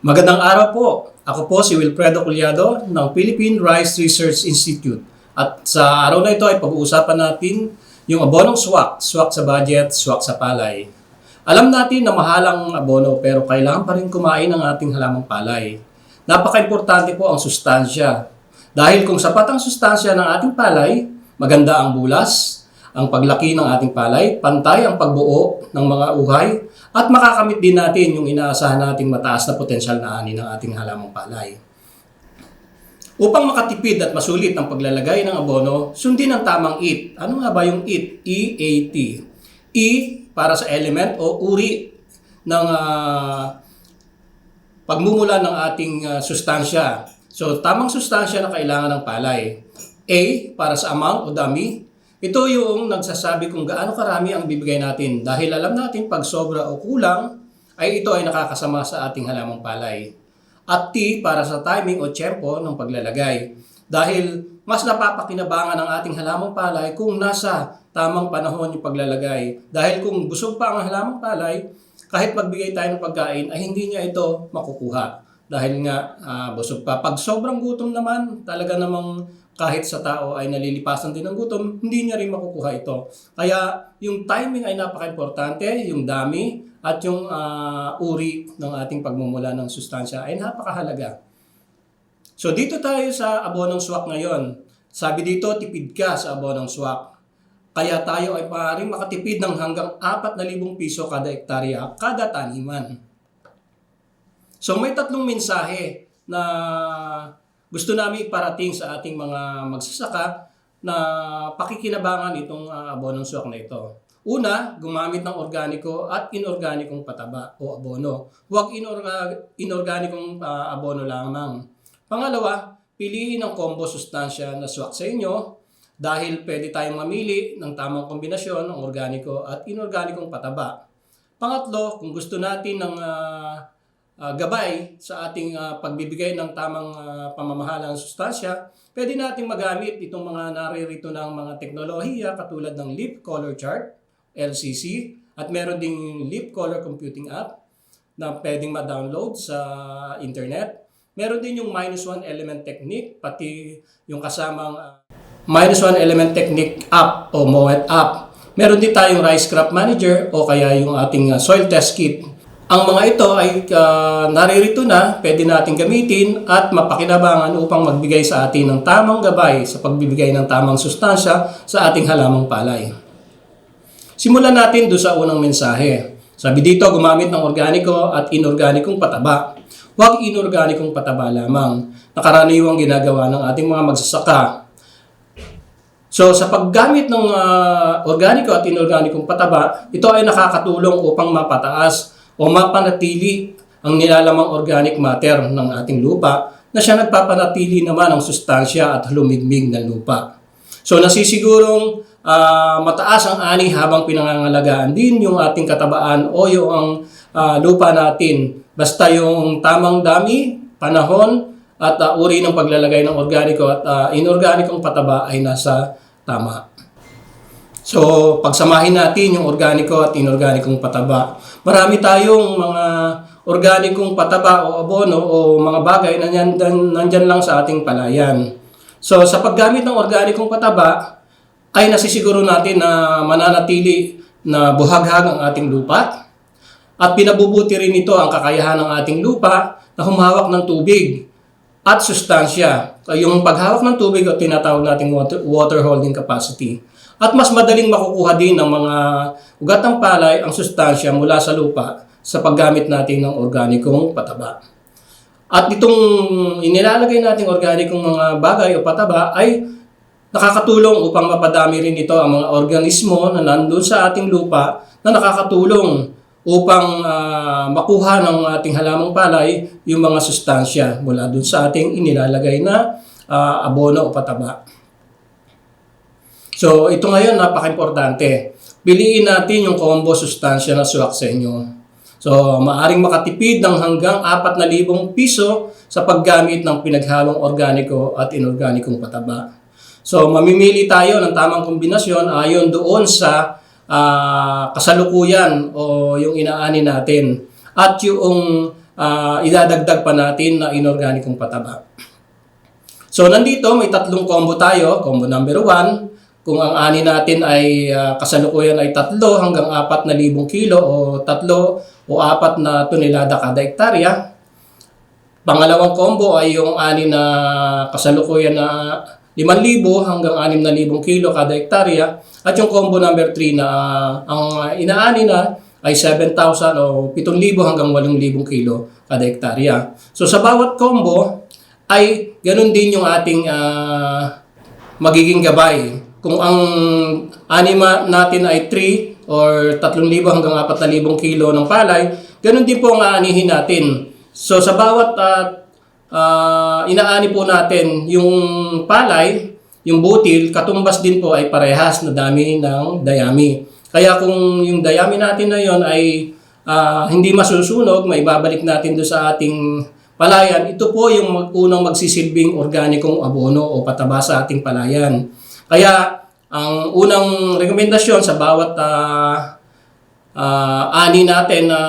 Magandang araw po. Ako po si Wilfredo Culiado ng Philippine Rice Research Institute. At sa araw na ito ay pag-uusapan natin yung abonong swak, swak sa budget, swak sa palay. Alam natin na mahalang abono pero kailangan pa rin kumain ng ating halamang palay. Napaka-importante po ang sustansya. Dahil kung sapat ang sustansya ng ating palay, maganda ang bulas, ang paglaki ng ating palay, pantay ang pagbuo ng mga uhay, at makakamit din natin yung inaasahan nating mataas na potensyal na ani ng ating halamang palay. Upang makatipid at masulit ang paglalagay ng abono, sundin ang tamang EAT. Ano nga ba yung EAT? E-A-T. E para sa element o uri ng ah, pagmumula ng ating ah, sustansya. So, tamang sustansya na kailangan ng palay. A, para sa amount o dami. Ito yung nagsasabi kung gaano karami ang bibigay natin. Dahil alam natin pag sobra o kulang, ay ito ay nakakasama sa ating halamang palay. At T, para sa timing o tiyempo ng paglalagay. Dahil mas napapakinabangan ang ating halamang palay kung nasa tamang panahon yung paglalagay. Dahil kung busog pa ang halamang palay, kahit magbigay tayo ng pagkain, ay hindi niya ito makukuha. Dahil nga ah, busog pa. Pag sobrang gutom naman, talaga namang kahit sa tao ay nalilipasan din ng gutom, hindi niya rin makukuha ito. Kaya yung timing ay napaka-importante, yung dami at yung ah, uri ng ating pagmumula ng sustansya ay napakahalaga. So dito tayo sa abonong swak ngayon. Sabi dito, tipid ka sa abonong swak. Kaya tayo ay maaaring makatipid ng hanggang 4,000 piso kada hektarya kada taniman. So may tatlong mensahe na gusto namin iparating sa ating mga magsasaka na pakikinabangan itong uh, abonong swak na ito. Una, gumamit ng organiko at inorganikong pataba o abono. Huwag inorga, inorganikong ah, abono lamang. Pangalawa, piliin ang combo sustansya na swak sa inyo dahil pwede tayong mamili ng tamang kombinasyon ng organiko at inorganikong pataba. Pangatlo, kung gusto natin ng ah, ah, gabay sa ating ah, pagbibigay ng tamang ah, pamamahala ng sustansya, pwede nating magamit itong mga naririto ng mga teknolohiya katulad ng leaf color chart, LCC, at meron ding leaf color computing app na pwedeng ma-download sa internet. Meron din yung minus one element technique, pati yung kasamang ah, minus one element technique app o MOET app. Meron din tayong rice crop manager o kaya yung ating soil test kit. Ang mga ito ay ah, naririto na, pwede natin gamitin at mapakinabangan upang magbigay sa atin ng tamang gabay sa pagbibigay ng tamang sustansya sa ating halamang palay. Simulan natin doon sa unang mensahe. Sabi dito, gumamit ng organiko at inorganikong pataba. Huwag inorganikong pataba lamang. Nakaraniwang ginagawa ng ating mga magsasaka. So sa paggamit ng ah, organiko at inorganikong pataba, ito ay nakakatulong upang mapataas o mapanatili ang nilalamang organic matter ng ating lupa na siya nagpapanatili naman ang sustansya at lumigmig ng lupa. So nasisigurong ah, mataas ang ani habang pinangangalagaan din yung ating katabaan o yung ah, lupa natin. Basta yung tamang dami, panahon, at ah, uri ng paglalagay ng organiko at ah, inorganikong pataba ay nasa tama. So, pagsamahin natin yung organiko at inorganikong pataba. Marami tayong mga organikong pataba o abono o mga bagay na nandyan, nandyan lang sa ating palayan. So, sa paggamit ng organikong pataba, ay nasisiguro natin na mananatili na buhaghag ang ating lupa at pinabubuti rin ito ang kakayahan ng ating lupa na humawak ng tubig at sustansya. Yung paghawak ng tubig o tinatawag nating water, water holding capacity. At mas madaling makukuha din ng mga ugat ng palay ang sustansya mula sa lupa sa paggamit natin ng organikong pataba. At itong inilalagay nating organikong mga bagay o pataba ay nakakatulong upang mapadami rin ito ang mga organismo na nandun sa ating lupa na nakakatulong upang ah, makuha ng ating halamang palay yung mga sustansya mula dun sa ating inilalagay na ah, abono o pataba. So, ito ngayon, napaka-importante. Piliin natin yung combo sustansya na swak sa inyo. So, maaring makatipid ng hanggang 4,000 piso sa paggamit ng pinaghalong organiko at inorganikong pataba. So, mamimili tayo ng tamang kombinasyon ayon doon sa ah, kasalukuyan o yung inaani natin. At yung ah, idadagdag pa natin na inorganikong pataba. So nandito may tatlong combo tayo. Combo number 1, kung ang ani natin ay ah, kasalukuyan ay tatlo hanggang apat na libong kilo o tatlo o apat na tonelada kada hektarya. Pangalawang combo ay yung ani na kasalukuyan na 5,000 hanggang 6,000 kilo kada hektarya. At yung combo number 3 na ah, ang inaani na ay 7,000 o 7,000 hanggang 8,000 kilo kada hektarya. So sa bawat combo ay ganun din yung ating ah, magiging gabay. Kung ang anima natin ay 3 or 3,000 hanggang 4,000 kilo ng palay, ganun din po ang aanihin natin. So sa bawat ah, ah, inaani po natin yung palay, yung butil, katumbas din po ay parehas na dami ng dayami. Kaya kung yung dayami natin na yon ay ah, hindi masusunog, may babalik natin do sa ating palayan. Ito po yung unang magsisilbing organikong abono o pataba sa ating palayan. Kaya ang unang rekomendasyon sa bawat ah, ah, ani natin na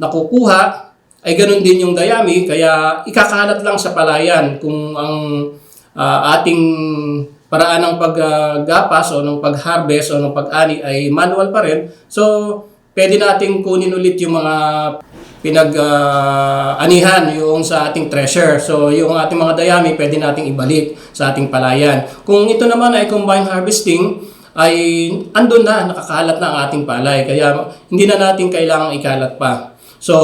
nakukuha ay ganun din yung dayami kaya ikakalat lang sa palayan kung ang ah, ating paraan ng paggapas o ng pag-harvest o ng pag-ani ay manual pa rin. So, pwede nating kunin ulit yung mga pinag-anihan yung sa ating treasure. So, yung ating mga dayami, pwede nating ibalik sa ating palayan. Kung ito naman ay combined harvesting, ay andun na, nakakalat na ang ating palay. Kaya hindi na natin kailangang ikalat pa. So,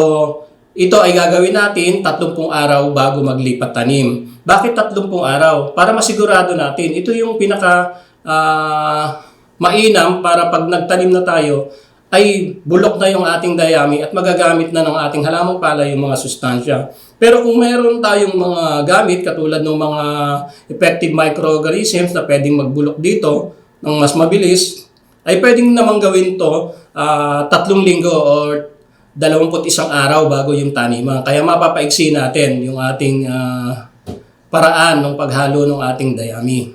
ito ay gagawin natin 30 araw bago maglipat tanim. Bakit 30 araw? Para masigurado natin, ito yung pinaka ah, mainam para pag nagtanim na tayo, ay bulok na yung ating dayami at magagamit na ng ating halamang palay yung mga sustansya. Pero kung meron tayong mga gamit katulad ng mga effective microorganisms na pwedeng magbulok dito ng mas mabilis, ay pwedeng namang gawin to ah, tatlong linggo or 21 araw bago yung taniman. Kaya mapapaiksi natin yung ating ah, paraan ng paghalo ng ating dayami.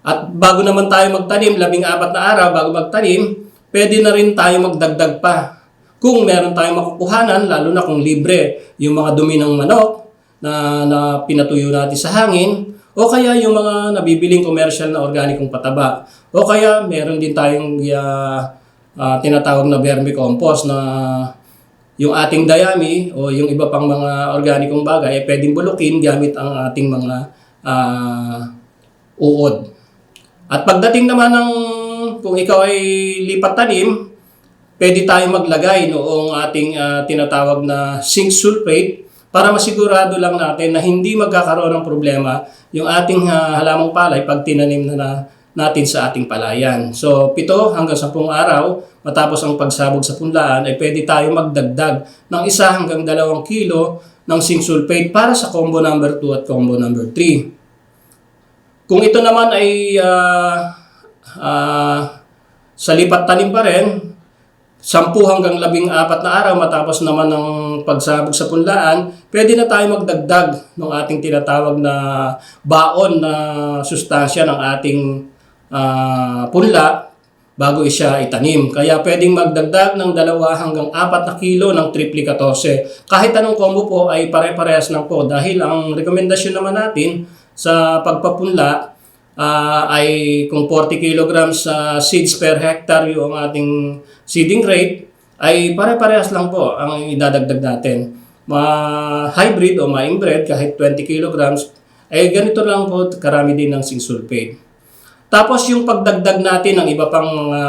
At bago naman tayo magtanim, labing apat na araw bago magtanim, pwede na rin tayo magdagdag pa. Kung meron tayong makukuhanan, lalo na kung libre, yung mga dumi ng manok na, na pinatuyo natin sa hangin, o kaya yung mga nabibiling commercial na organikong pataba. O kaya meron din tayong ah, ah, tinatawag na vermicompost na yung ating dayami o yung iba pang mga organikong bagay ay pwedeng bulukin gamit ang ating mga ah, uod. At pagdating naman ng kung ikaw ay lipat tanim, pwede tayong maglagay noong ating ah, tinatawag na zinc sulfate para masigurado lang natin na hindi magkakaroon ng problema yung ating ah, halamang palay pag tinanim na, na natin sa ating palayan. So, pito hanggang sampung araw, matapos ang pagsabog sa punlaan, ay pwede tayo magdagdag ng isa hanggang dalawang kilo ng zinc sulfate para sa combo number 2 at combo number 3. Kung ito naman ay ah, ah, sa lipat tanim pa rin, 10 hanggang 14 na araw matapos naman ng pagsabog sa punlaan, pwede na tayo magdagdag ng ating tinatawag na baon na sustansya ng ating ah, punla bago siya itanim. Kaya pwedeng magdagdag ng dalawa hanggang apat na kilo ng triple 14. Kahit anong combo po ay pare-parehas lang po dahil ang rekomendasyon naman natin sa pagpapunla ah, ay kung 40 kilograms sa seeds per hectare yung ating seeding rate ay pare-parehas lang po ang idadagdag natin. Ma-hybrid o ma-inbred kahit 20 kilograms ay ganito lang po karami din ng zinc sulfate. Tapos yung pagdagdag natin ng iba pang mga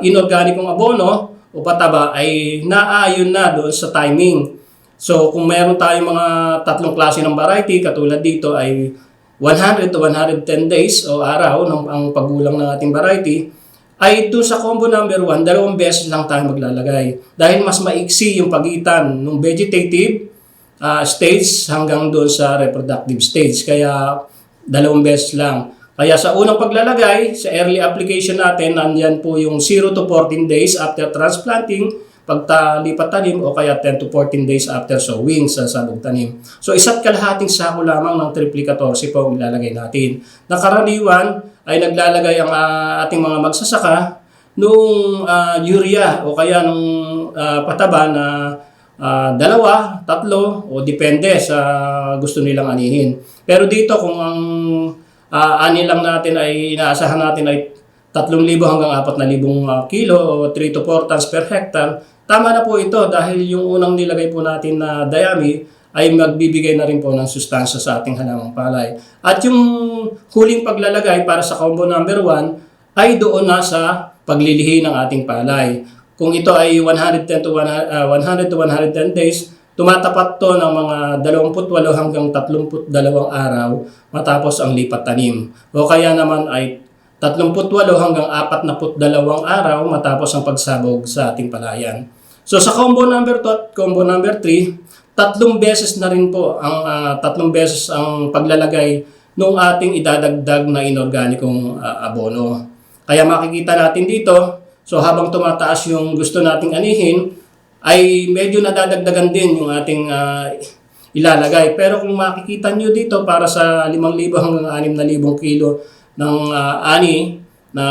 inorganikong abono o pataba ay naayon na doon sa timing. So kung meron tayong mga tatlong klase ng variety, katulad dito ay 100 to 110 days o araw ng ang paggulang ng ating variety, ay doon sa combo number 1, dalawang beses lang tayo maglalagay. Dahil mas maiksi yung pagitan ng vegetative ah, stage hanggang doon sa reproductive stage. Kaya dalawang beses lang. Kaya sa unang paglalagay, sa early application natin, nandyan po yung 0 to 14 days after transplanting, pagtalipat tanim o kaya 10 to 14 days after sowing sa sabog tanim. So isa't kalahating sako lamang ng triple 14 po ang ilalagay natin. Nakaraniwan ay naglalagay ang ah, ating mga magsasaka nung ah, urea o kaya nung ah, pataba na ah, dalawa, tatlo, o depende sa gusto nilang anihin. Pero dito kung ang ah, ani lang natin ay inaasahan natin ay 3,000 hanggang 4,000 ah, kilo o 3 to 4 tons per hectare, tama na po ito dahil yung unang nilagay po natin na dayami ay magbibigay na rin po ng sustansya sa ating halamang palay. At yung huling paglalagay para sa combo number 1 ay doon na sa paglilihi ng ating palay. Kung ito ay 110 to 100, ah, 100 to 110 days, tumatapat to ng mga 28 hanggang 32 araw matapos ang lipat tanim. O kaya naman ay 38 hanggang 42 araw matapos ang pagsabog sa ating palayan. So sa combo number 2 at combo number 3, tatlong beses na rin po ang ah, tatlong beses ang paglalagay nung ating idadagdag na inorganikong ah, abono. Kaya makikita natin dito, so habang tumataas yung gusto nating anihin, ay medyo nadadagdagan din yung ating ah, ilalagay. Pero kung makikita nyo dito, para sa 5,000 hanggang 6,000 kilo ng ah, ani na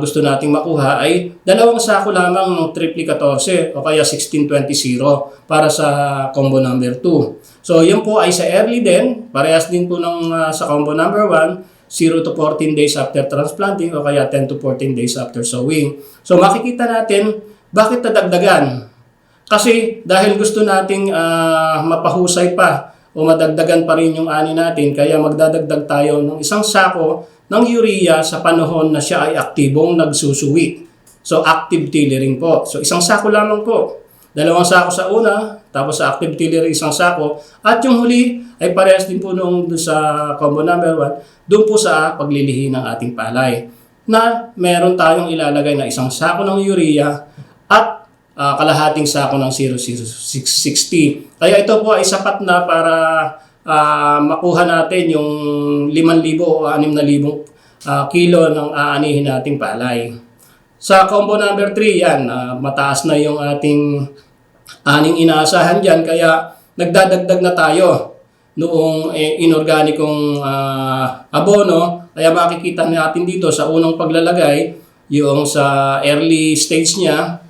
gusto nating makuha ay dalawang sako lamang ng triple 14 o kaya 1620 para sa combo number 2. So yun po ay sa early din, parehas din po ng ah, sa combo number 1, 0 to 14 days after transplanting o kaya 10 to 14 days after sowing. So makikita natin bakit nadagdagan. Kasi dahil gusto nating ah, mapahusay pa o madagdagan pa rin yung ani natin, kaya magdadagdag tayo ng isang sako ng urea sa panahon na siya ay aktibong nagsusuwi. So active tillering po. So isang sako lamang po. Dalawang sako sa una, tapos sa active tillering isang sako, at yung huli ay parehas din po nung doon sa combo number 1, doon po sa paglilihi ng ating palay na meron tayong ilalagay na isang sako ng urea at ah, kalahating sako ng 00660. Kaya ito po ay sapat na para ah, makuha natin yung 5,000 o 6,000 ah, kilo ng aanihin nating palay. Sa combo number 3, yan, ah, mataas na yung ating aning inaasahan dyan, kaya nagdadagdag na tayo noong eh, inorganikong ah, abono. Kaya makikita natin dito sa unang paglalagay, yung sa early stage niya,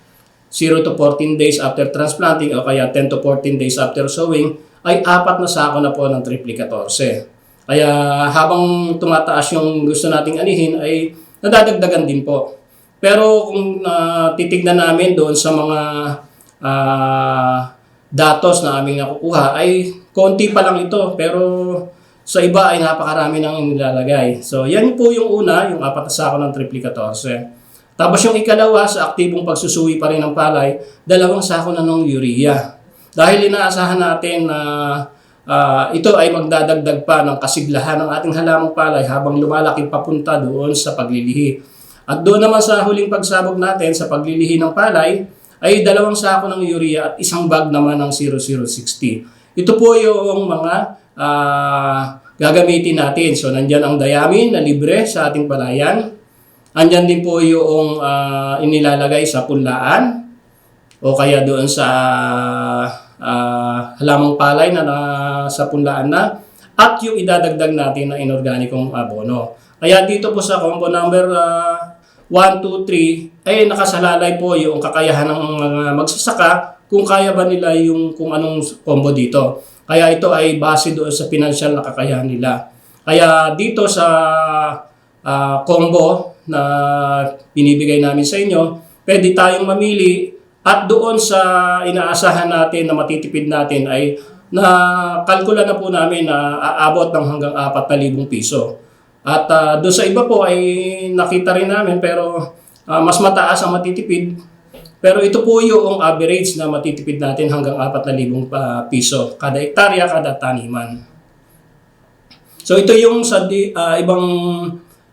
0 to 14 days after transplanting o kaya 10 to 14 days after sowing, ay apat na sako na po ng triple 14. Kaya habang tumataas yung gusto nating anihin ay nadadagdagan din po. Pero kung ah, titignan namin doon sa mga ah, datos na aming nakukuha ay konti pa lang ito pero sa iba ay napakarami nang nilalagay. So yan po yung una, yung apat na sako ng triple 14. Tapos yung ikalawa sa aktibong pagsusuwi pa rin ng palay, dalawang sako na ng urea. Dahil inaasahan natin na ah, ito ay magdadagdag pa ng kasiglahan ng ating halamang palay habang lumalaki papunta doon sa paglilihi. At doon naman sa huling pagsabog natin sa paglilihi ng palay, ay dalawang sako ng urea at isang bag naman ng 0060. Ito po yung mga ah, gagamitin natin. So, nandyan ang diamine na libre sa ating palayan. Andyan din po yung ah, inilalagay sa punlaan o kaya doon sa ah, halamang palay na nasa punlaan na at yung idadagdag natin na inorganikong abono. Kaya dito po sa combo number ah, 1, 2, 3 ay nakasalalay po yung kakayahan ng mga magsasaka kung kaya ba nila yung kung anong combo dito. Kaya ito ay base doon sa financial na kakayahan nila. Kaya dito sa ah, combo na binibigay namin sa inyo, pwede tayong mamili at doon sa inaasahan natin na matitipid natin ay na kalkula na po namin na aabot ng hanggang 4,000 piso. At ah, doon sa iba po ay nakita rin namin pero ah, mas mataas ang matitipid. Pero ito po yung average na matitipid natin hanggang 4,000 pa piso kada hektarya, kada taniman. So ito yung sa di, ah, ibang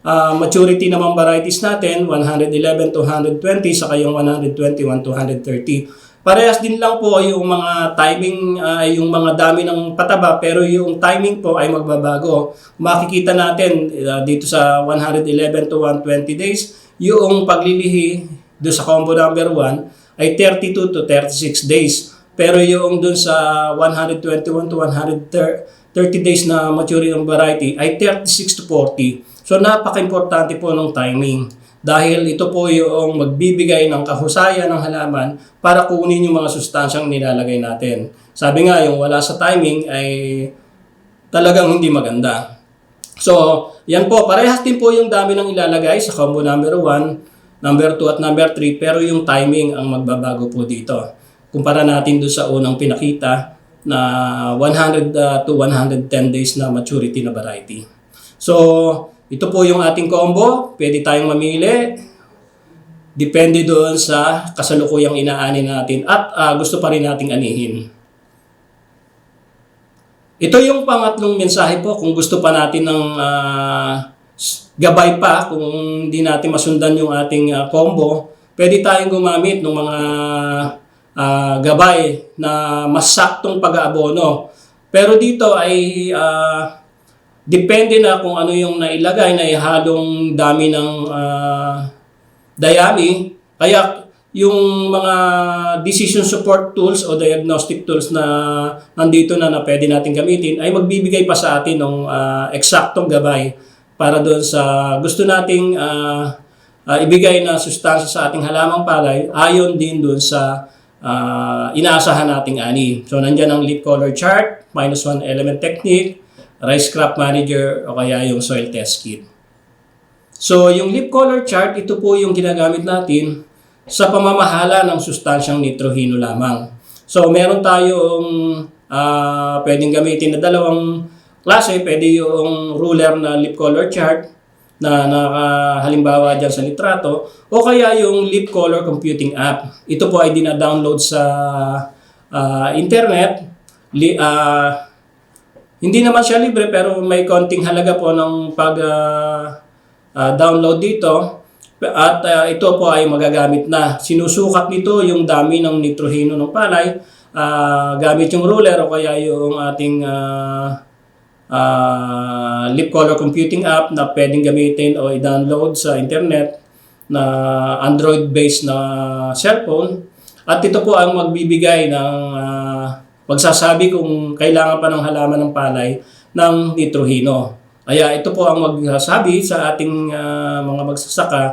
ah, maturity naman varieties natin, 111 to 120, saka yung 121 to 130. Parehas din lang po yung mga timing, ah, yung mga dami ng pataba, pero yung timing po ay magbabago. Makikita natin ah, dito sa 111 to 120 days, yung paglilihi do sa combo number 1 ay 32 to 36 days. Pero yung dun sa 121 to 130 days na maturity ng variety ay 36 to 40. So napaka-importante po ng timing. dahil ito po yung magbibigay ng kahusayan ng halaman para kunin yung mga sustansyang nilalagay natin. Sabi nga, yung wala sa timing ay talagang hindi maganda. So, yan po, parehas din po yung dami ng ilalagay sa combo number 1, number 2 at number 3, pero yung timing ang magbabago po dito. Kumpara natin doon sa unang pinakita na 100 uh, to 110 days na maturity na variety. So, ito po yung ating combo. Pwede tayong mamili. Depende doon sa kasalukuyang inaani natin at ah, gusto pa rin nating anihin. Ito yung pangatlong mensahe po kung gusto pa natin ng s- gabay pa kung hindi natin masundan yung ating ah, combo, pwede tayong gumamit ng mga ah, gabay na mas saktong pag-aabono. Pero dito ay ah, depende na kung ano yung nailagay na ihalong dami ng ah, dayami. Kaya yung mga decision support tools o diagnostic tools na nandito na na pwede natin gamitin ay magbibigay pa sa atin ng ah, eksaktong gabay para doon sa gusto nating ah, ah, ibigay na sustansya sa ating halamang palay ayon din doon sa ah, inaasahan nating ani. So nandyan ang leaf color chart, minus one element technique, rice crop manager o kaya yung soil test kit. So, yung leaf color chart, ito po yung ginagamit natin sa pamamahala ng sustansyang nitrohino lamang. So, meron tayong ah, pwedeng gamitin na dalawang klase. Pwede yung ruler na leaf color chart na nakahalimbawa dyan sa litrato o kaya yung leaf color computing app. Ito po ay dina-download sa ah, internet. Li, ah, hindi naman siya libre pero may konting halaga po ng pag ah, ah, download dito at ah, ito po ay magagamit na. Sinusukat nito yung dami ng nitrohino ng palay ah, gamit yung ruler o kaya yung ating ah, ah, lip color computing app na pwedeng gamitin o i-download sa internet na Android-based na cellphone. At ito po ang magbibigay ng ah, magsasabi kung kailangan pa ng halaman ng palay ng nitrohino. Kaya ito po ang magsasabi sa ating ah, mga magsasaka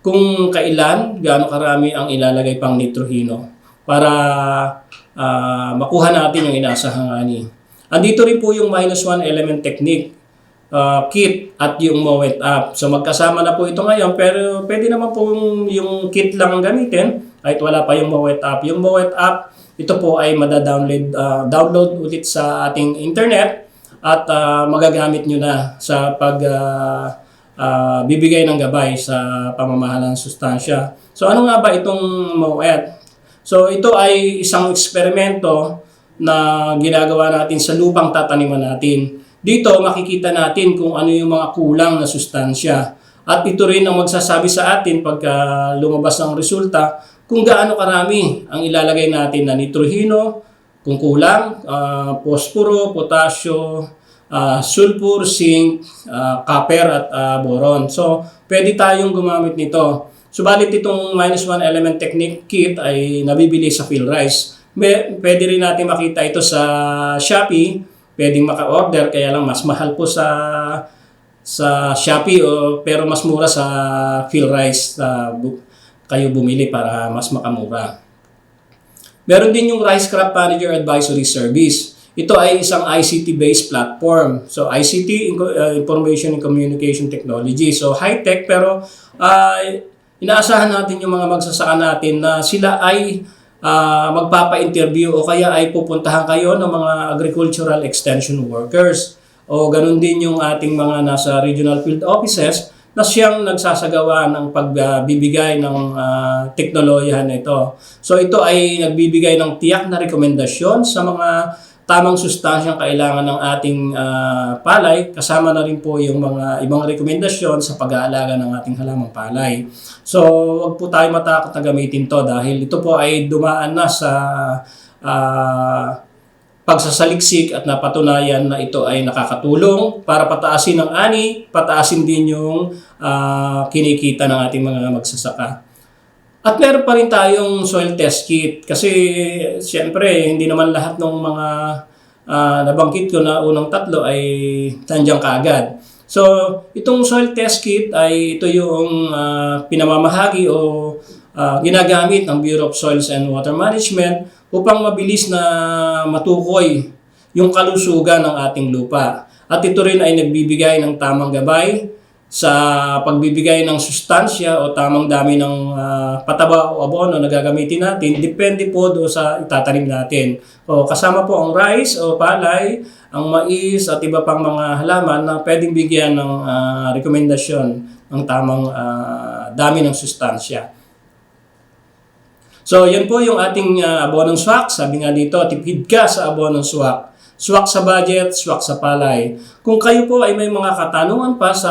kung kailan, gaano karami ang ilalagay pang nitrohino para ah, makuha natin yung inaasahang ani. Andito rin po yung minus one element technique uh, kit at yung Mowet app. So magkasama na po ito ngayon pero pwede naman po yung, kit lang ang gamitin kahit wala pa yung Mowet app. Yung Mowet app, ito po ay mada-download uh, download ulit sa ating internet at uh, magagamit nyo na sa pag uh, uh, bibigay ng gabay sa pamamahala ng sustansya. So ano nga ba itong Mowet? So ito ay isang eksperimento na ginagawa natin sa lupang tataniman natin. Dito makikita natin kung ano yung mga kulang na sustansya. At ito rin ang magsasabi sa atin pagka lumabas ang resulta kung gaano karami ang ilalagay natin na nitrohino, kung kulang, ah, posporo, potasyo, ah, sulfur, zinc, ah, copper at ah, boron. So, pwede tayong gumamit nito. Subalit itong minus one element technique kit ay nabibili sa Philrice. May, pwede rin natin makita ito sa Shopee. Pwedeng maka-order kaya lang mas mahal po sa sa Shopee o pero mas mura sa Philrice sa bu- kayo bumili para mas makamura. Meron din yung Rice Crop Manager Advisory Service. Ito ay isang ICT-based platform. So ICT, uh, Information and Communication Technology. So high-tech pero uh, inaasahan natin yung mga magsasaka natin na sila ay ah, magpapa-interview o kaya ay pupuntahan kayo ng mga agricultural extension workers. O ganun din yung ating mga nasa regional field offices na siyang nagsasagawa ng pagbibigay ng ah, teknolohiya na ito. So ito ay nagbibigay ng tiyak na rekomendasyon sa mga tamang sustansyang kailangan ng ating ah, palay. Kasama na rin po yung mga ibang rekomendasyon sa pag-aalaga ng ating halamang palay. So wag po tayo matakot na gamitin to dahil ito po ay dumaan na sa ah, pagsasaliksik at napatunayan na ito ay nakakatulong para pataasin ang ani, pataasin din yung ah, kinikita ng ating mga magsasaka. At meron pa rin tayong soil test kit kasi siyempre hindi naman lahat ng mga ah, nabanggit ko na unang tatlo ay nandiyan kaagad. So, itong soil test kit ay ito yung ah, pinamamahagi o ah, ginagamit ng Bureau of Soils and Water Management upang mabilis na matukoy yung kalusugan ng ating lupa. At ito rin ay nagbibigay ng tamang gabay sa pagbibigay ng sustansya o tamang dami ng ah, pataba o abono na gagamitin natin, depende po do sa itatanim natin. O kasama po ang rice o palay, ang mais at iba pang mga halaman na pwedeng bigyan ng ah, rekomendasyon ng tamang ah, dami ng sustansya. So, yan po yung ating uh, abonong swak. Sabi nga dito, tipid ka sa abonong swak. Swak sa budget, swak sa palay. Kung kayo po ay may mga katanungan pa sa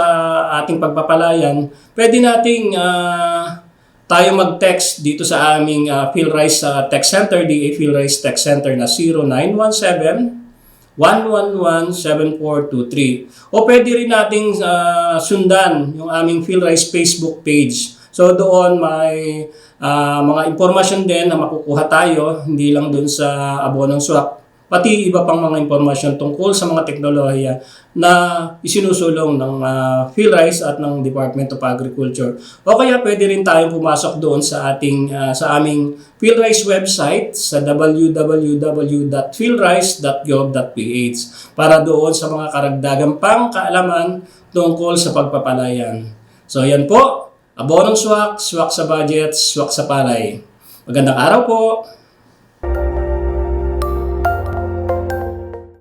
ating pagpapalayan, pwede nating ah, tayo mag-text dito sa aming uh, PhilRice uh, Tech Center, DA PhilRice Tech Center na 0917 111-7423. O pwede rin nating ah, sundan yung aming PhilRice Facebook page. So doon may ah, mga impormasyon din na makukuha tayo, hindi lang doon sa abonong swak, pati iba pang mga impormasyon tungkol sa mga teknolohiya na isinusulong ng uh, PhilRice at ng Department of Agriculture. O kaya pwede rin tayong pumasok doon sa ating ah, sa aming PhilRice website sa www.philrice.gov.ph para doon sa mga karagdagang pang kaalaman tungkol sa pagpapalayan. So yan po, abonong swak, swak sa budget, swak sa palay. Magandang araw po!